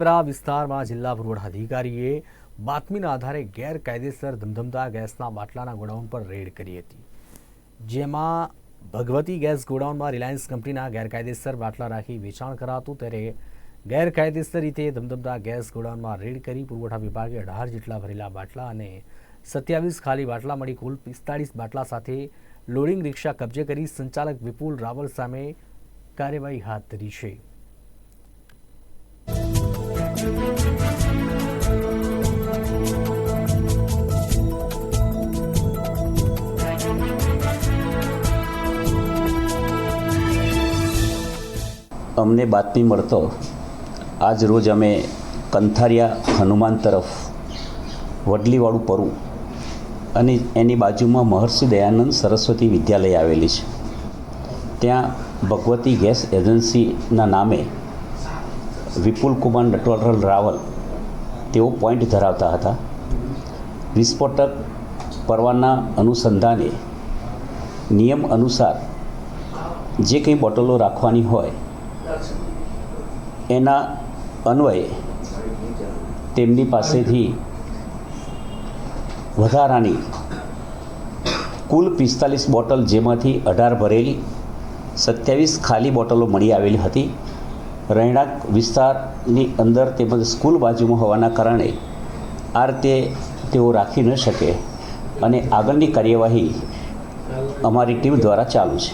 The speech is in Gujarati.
પરા વિસ્તારમાં જિલ્લા પુરવઠા અધિકારીએ બાતમીના આધારે ગેરકાયદેસર ધમધમતા ગેસના બાટલાના ગોડાઉન પર રેડ કરી હતી. જેમાં ભગવતી ગેસ ગોડાઉનમાં રિલાયન્સ કંપનીના ગેરકાયદેસર બાટલા રાખી વેચાણ કરાતું, ત્યારે ગેરકાયદેસર રીતે ધમધમતા ગેસ ગોડાઉનમાં રેડ કરી પુરવઠા વિભાગે અઢાર જેટલા ભરેલા બાટલા અને સત્યાવીસ ખાલી બાટલા મળી કુલ પિસ્તાળીસ બાટલા સાથે લોડિંગ રિક્ષા કબજે કરી સંચાલક વિપુલ રાવલ સામે કાર્યવાહી હાથ ધરી છે. અમને બાતમી મળતો, આજ રોજ અમે કંથારિયા હનુમાન તરફ વડલીવાળું પરુ અને એની બાજુમાં મહર્ષિ દયાનંદ સરસ્વતી વિદ્યાલય આવેલી છે. ત્યાં ભગવતી ગેસ એજન્સીના નામે વિપુલ કુમાર નટવરલાલ રાવલ તેઓ પોઈન્ટ ધરાવતા હતા. વિસ્ફોટક પરવાના અનુસંધાને નિયમ અનુસાર જે કંઈ બોટલો રાખવાની હોય, એના અન્વયે તેમની પાસેથી વધારાની કુલ પિસ્તાલીસ બોટલ જેમાંથી અઢાર ભરેલી, સત્યાવીસ ખાલી બોટલો મળી આવેલી હતી. રહેણાંક વિસ્તારની અંદર તેમજ સ્કૂલ બાજુમાં હોવાના કારણે આ રીતે તેઓ રાખી ન શકે અને આગળની કાર્યવાહી અમારી ટીમ દ્વારા ચાલુ છે.